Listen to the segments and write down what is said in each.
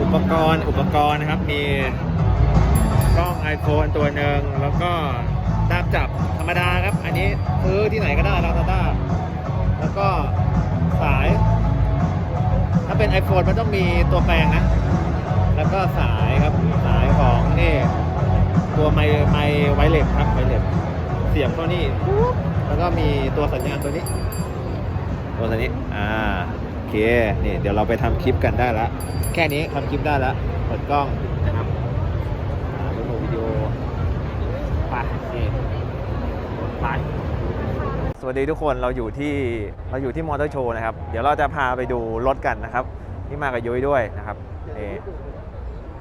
อุปกรณ์อุปกรณ์นะครับ มีกล้อง iPhone ตัวหนึ่งแล้วก็ด้ามจับธรรมดาครับ อันนี้ซื้อที่ไหนก็ได้ลาซาด้าแล้วก็สาย ถ้าเป็น iPhone มันต้องมีตัวแปลงนะ แล้วก็สายครับสายของนี่ตัวไมไมไวเลสครับไวเลสเสียบเข้านี่ปุ๊บแล้วก็มีตัวสัญญาณตัวนี้ ตัวตัวนี้อ่า เคนี่เดี๋ยวเราไปทำคลิปกันได้ละแค่นี้ทำคลิปได้ละเปิดกล้องนะครับอ่าโหลดวิดีโอไปนี่ไปสวัสดีทุกคนเราอยู่ที่เราอยู่ที่มอเตอร์โชว์นะครับ เดี๋ยวเราจะพาไปดูรถกันนะครับที่มากับยุ้ยด้วยนะครับนี่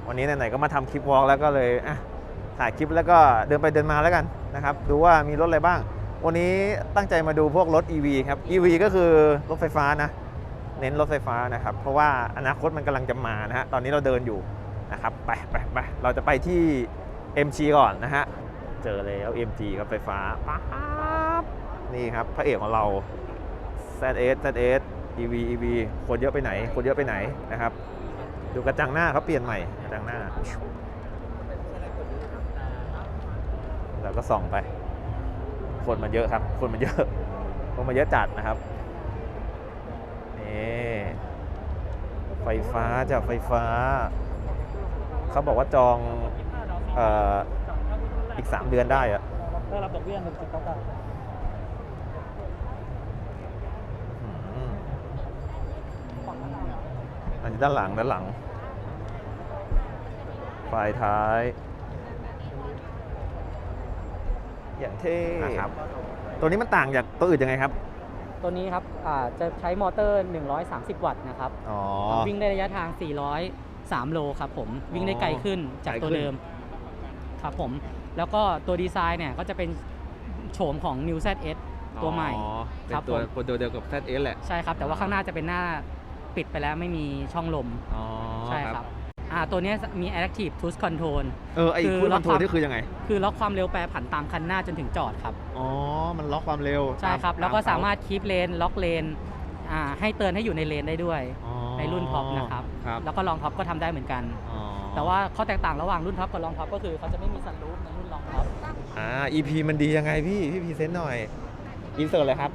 วันนี้ไหนๆก็มาทำคลิปวอล์กแล้วก็เลยอะถ่ายคลิปแล้วก็เดินไปเดินมาแล้วกันนะครับดูว่ามีรถอะไรบ้าง วันนี้ตั้งใจมาดูพวกรถ EV ครับ EV ก็คือรถไฟฟ้านะ เน้นรถไฟฟ้านะครับ เพราะว่าอนาคตมันกำลังจะมานะฮะตอนนี้เราเดินอยู่นะครับไปไปไปเราจะไปที่ MG ก่อนนะฮะเจอแล้ว MG ครับไฟฟ้าป๊าบนี่ครับพระเอกของเรา ZS ZS EV EV คนเยอะไปไหน คนเยอะไปไหนนะครับ ดูกระจังหน้าเขาเปลี่ยนใหม่กระจังหน้าเราก็ส่องไป คนมันเยอะครับ คนมันเยอะคนมันเยอะจัดนะครับ นี่ ไฟฟ้าจากไฟฟ้า เขาบอกว่าจองเอ่ออีก 3 เดือนได้อะได้รับดอกเบี้ยหนึ่งจุดเก้าเก้าอืมอันนี้ด้านหลังด้านหลังไฟท้าย อย่างเท่นะครับ ตัวนี้มันต่างจากตัวอื่นยังไงครับ ตัวนี้ครับอ่าจะใช้มอเตอร์ 130 วัตต์นะครับอ๋อ วิ่งได้ระยะทาง 403 โลครับผมวิ่งได้ไกลขึ้นจากตัวไกลขึ้น เดิมครับผมแล้วก็ตัวดีไซน์เนี่ยก็จะเป็นโฉมของ New ZS ตัวใหม่ อ๋อเป็นครับตัวผม ตัวเดียวกับ ZS แหละ ใช่ครับ แต่ว่าข้างหน้าจะเป็นหน้าปิดไปแล้วไม่มีช่องลม อ๋อใช่ครับ อ่าตัวเนี้ยมี Active Cruise Control เออไอ้คือคูณล็คออกนโทรความ นี่คือยังไง คือล็อกความเร็วแปรผันตามคันหน้าจนถึงจอดครับ อ๋อ มันล็อกความเร็วใช่ครับ ตแล้วก็ตสามารถคีปเลนล็อกเลนอ่าให้เตือนให้อยู่ในเลนได้ด้วย อ๋อในรุ่นท็อปนะครับ ครับแล้วก็ลองท็อปก็ทำได้เหมือนกัน อ๋อแต่ว่าข้อแตกต่างระหว่างรุ่นท็อปกับรองท็อปก็คือเขาจะไม่มีสันรูฟในรุ่นรองท็อป อ่า EP มันดียังไงพี่ พี่พรีเซนต์หน่อยอินเสิร์ตเลยครับ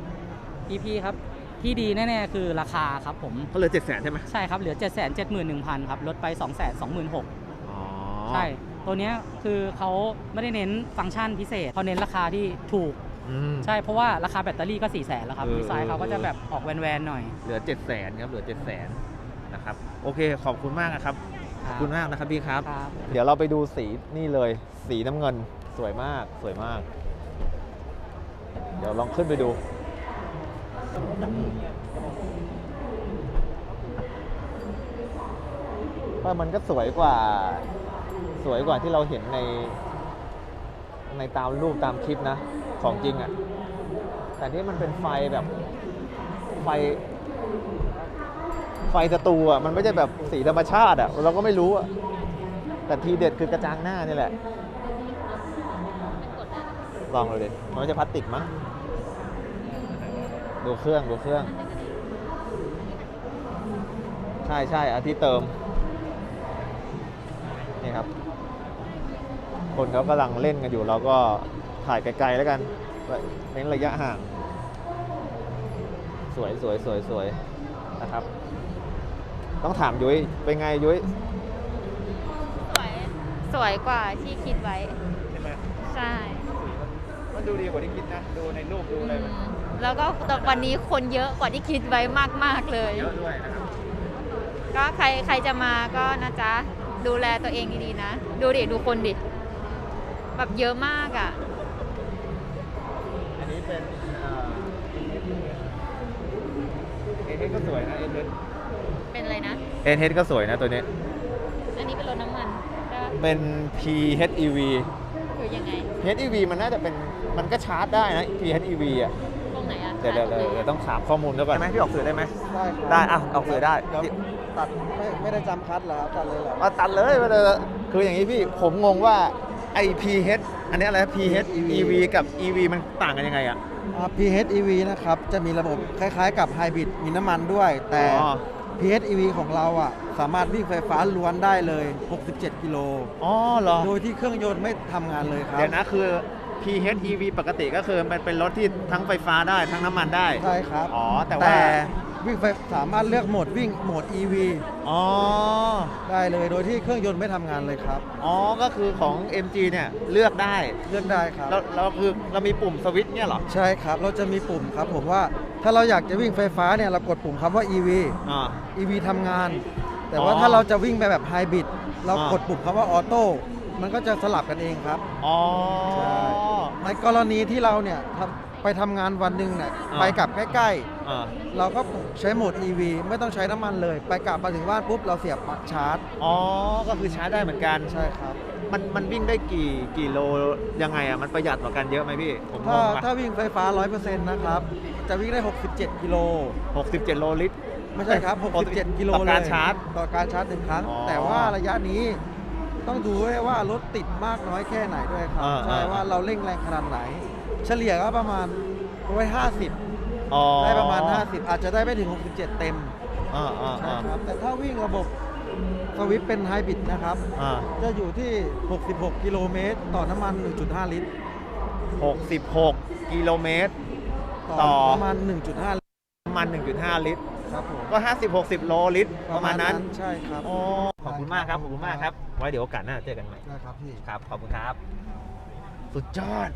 EP ครับ ที่ดีแน่ๆคือราคาครับผมเขาเหลือเจ็ดแสนใช่ไหมใช่ครับเหลือ 7 7 1 0 0 0ครับลดไป 2 2 6 0 0อ๋อใช่ตัวเนี้ยคือเขาไม่ได้เน้นฟังก์ชันพิเศษเขาเน้นราคาที่ถูก อืม ใช่เพราะว่าราคาแบตเตอรี่ก็4 0 0แสนแล้วครับเออดีไซน์เขาก็เออ จะแบบออกแวนๆหน่อยเหลือเจ็ดแสนครับเหลือเจ็ดแสนนะครับโอเคขอบคุณมากนะครับขอบคุณมากนะครับพี่ครับ ครับ เดี๋ยวเราไปดูสีนี่เลย สีน้ำเงินสวยมากสวยมาก เดี๋ยวลองขึ้นไปดู ว่ามันก็สวยกว่าสวยกว่าที่เราเห็นใน ในตามรูปตามคลิปนะ ของจริงอะ่ะ แต่นี่มันเป็นไฟแบบไฟ ไฟสตูอะ มันไม่ใช่แบบสีธรรมชาติอะ เราก็ไม่รู้อะ แต่ทีเด็ดคือกระจังหน้านี่แหละ ลองเลยดิมันไม่ใช่พลาสติกมั้ง ดูเครื่องดูเครื่อง ใช่ใช่อาที่เติม นี่ครับ คนเขากำลังเล่นกันอยู่เราก็ถ่ายไกลๆแล้วกันเน้นระยะห่าง สวยสวยสวยสวยนะครับ ต้องถามยุ้ยเป็นไงยุ้ยสวยสวยกว่าที่คิดไว้ ใช่ไหมใช่ มันดูดีกว่าที่คิดนะ ดูในรูปดูอะไรมัน แล้วก็วันนี้คนเยอะกว่าที่คิดไว้มาก ๆ เลย เยอะด้วยนะครับก็ใครใครจะมาก็นะจ๊ะ ดูแลตัวเองดีๆนะ ดูดิ ดูคนดิ แบบเยอะมากอะ อันนี้เป็นเอ่อเอเฮดก็สวยนะเอเฮดเป็นอะไรนะ เอเฮดก็สวยนะตัวนี้ อันนี้เป็นรถน้ำมันก็เป็น PHEV คือยังไง PHEV มันน่าจะเป็นมันก็ชาร์จได้นะ PHEV อะตรงไหนอะ เดี๋ยวเดี๋ยวเดี๋ยวเดี๋ยวต้องถามข้อมูลด้วยก่อน ได้ไหมพี่ออกสื่อได้ไหม ได้ครับได้อะออกสื่อได้เดี๋ยวตัดไม่ไม่ได้จำคัดเหรอครับตัดเลยเหรอเอาตัดเลยมาเลยคืออย่างนี้พี่ผมงงว่าไอ PH อันนี้อะไรนะ PHEV กับ EV มันต่างกันยังไงอะ อ่า PHEV นะครับ จะมีระบบคล้ายๆกับไฮบริดมีน้ำมันด้วย แต่ อ๋อ PHEV ของเราอะ สามารถวิ่งไฟฟ้าล้วนได้เลย 67 กิโล อ๋อเหรอ โดยที่เครื่องยนต์ไม่ทำงานเลยครับ เดี๋ยวนะคือ PHEV ปกติก็คือมันเป็นรถที่ทั้งไฟฟ้าได้ทั้งน้ำมันได้ ใช่ครับ อ๋อ แต่ว่า แต่วิ่งไฟสามารถเลือกโหมดวิ่งโหมด EV อ๋อ ได้เลยโดยที่เครื่องยนต์ไม่ทำงานเลยครับ อ๋อ ก็คือของ MG เนี่ยเลือกได้ เลือกได้ครับแล้วเราคือเรามีปุ่มสวิตช์เนี่ยเหรอ ใช่ครับ เราจะมีปุ่มครับผมว่าถ้าเราอยากจะวิ่งไฟฟ้าเนี่ยเรากดปุ่มคำว่า EV อ่า EV ทำงาน แต่ว่าอ๋อถ้าเราจะวิ่งไปแบบไฮบริดเราอ่าก กดปุ่มคำว่าออโต้ มันก็จะสลับกันเองครับ อ๋อ ใช่ ในกรณีที่เราเนี่ยทำไปทำงานวันหนึ่งเนี่ยอ่า ไปกลับใกล้อ่าๆ เราก็ใช้โหมด EV ไม่ต้องใช้น้ำมันเลย ไปกลับมาถึงบ้านปุ๊บเราเสียบปลั๊กชาร์จ อ๋อ ก็คือชาร์จได้เหมือนกัน ใช่ครับ มันมันวิ่งได้กี่กี่โลยังไงอะ มันประหยัดกว่ากันเยอะไหมพี่ ผมงถ้างปะถ้าวิ่งไฟฟ้า 100%นะครับ จะวิ่งได้ 67 กิโล67โลลิตร ไม่ใช่ครับ 67 กิโลต่อเลยการชาร์จต่อการชาร์จหนึ่งครั้ง อ๋อ แต่ว่าระยะนี้ ต้องดูด้วยว่ารถติดมากน้อยแค่ไหนด้วยครับเออใช่เออว่าเราเร่งแรงขนาดไหน เฉลี่ยก็ประมาณ150 อ๋อได้ประมาณ 50 อาจจะได้ไม่ถึง 67 เต็มอ่าอ่าใช่อ่าครับแต่ถ้าวิ่งระบบสวิฟเป็นไฮบริดนะครับ อ่าจะอยู่ที่ 66 กิโลเมตร ต่อน้ำมัน 1.5 ลิตร66กิโลเมตร ต่ต่ออประมาณ 1.5 ลิตรน้ำมัน 1.5 ลิตร ครับผมก็ 50 60 โลลิตรประมาณนั้นใช่ครับอ๋อขอบคุณมากครับขอบคุณมากครับไว้เดี๋ยวโอกาสหน้าเจอกันใหม่ได้ครับพี่ครับขอบคุณครับ สุดยอด